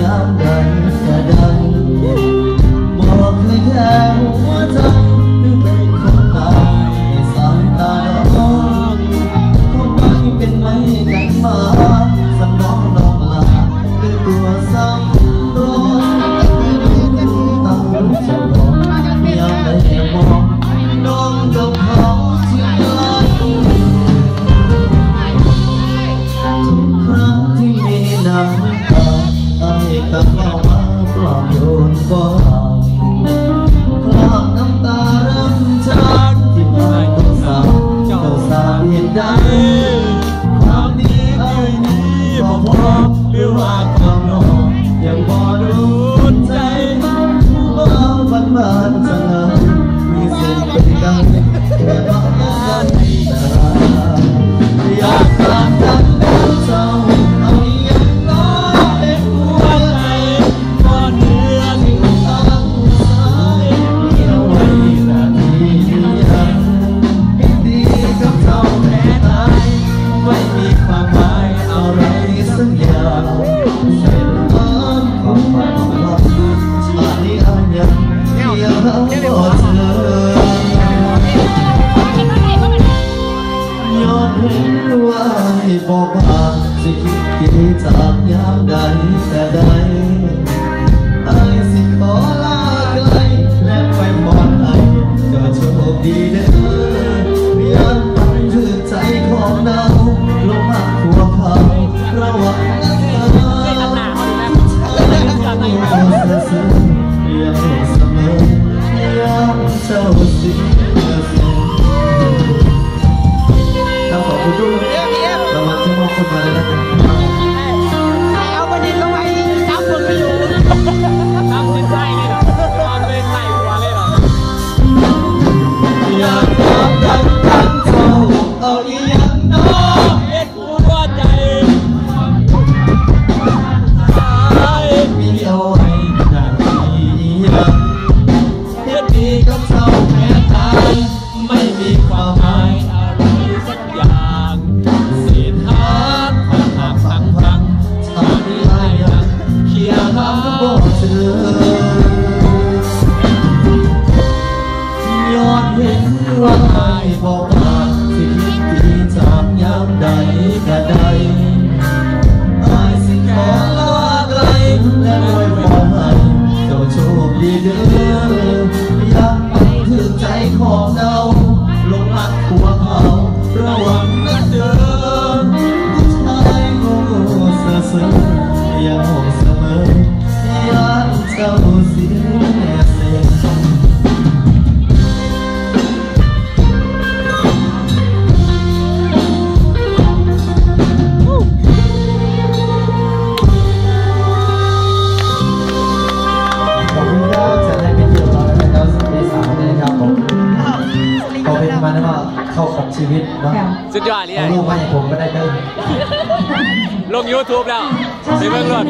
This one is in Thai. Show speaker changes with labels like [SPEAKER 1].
[SPEAKER 1] yandan sadan done. บ่บางสิคิดเกจากยามใดแต่ใดไอสิขอลาไกลและไปบอนไอก็โชคดีเด้อยามนถือใจของนาลงมาขัวเขาระวังนะ
[SPEAKER 2] เ so sweet. เด้ออย่า
[SPEAKER 1] ไปถึงใจของเราลงรักหัวเขาระวังนะเดิอผู้ชายโง่เสืออย่าออกเสมออย่าเจ้าเสีย วิตนะ
[SPEAKER 2] สุดยอดเลย
[SPEAKER 1] ลูกมาอย่ผมก็ได้เด้อ
[SPEAKER 2] ลงยูทูบแล้วไปเบิ่งรถ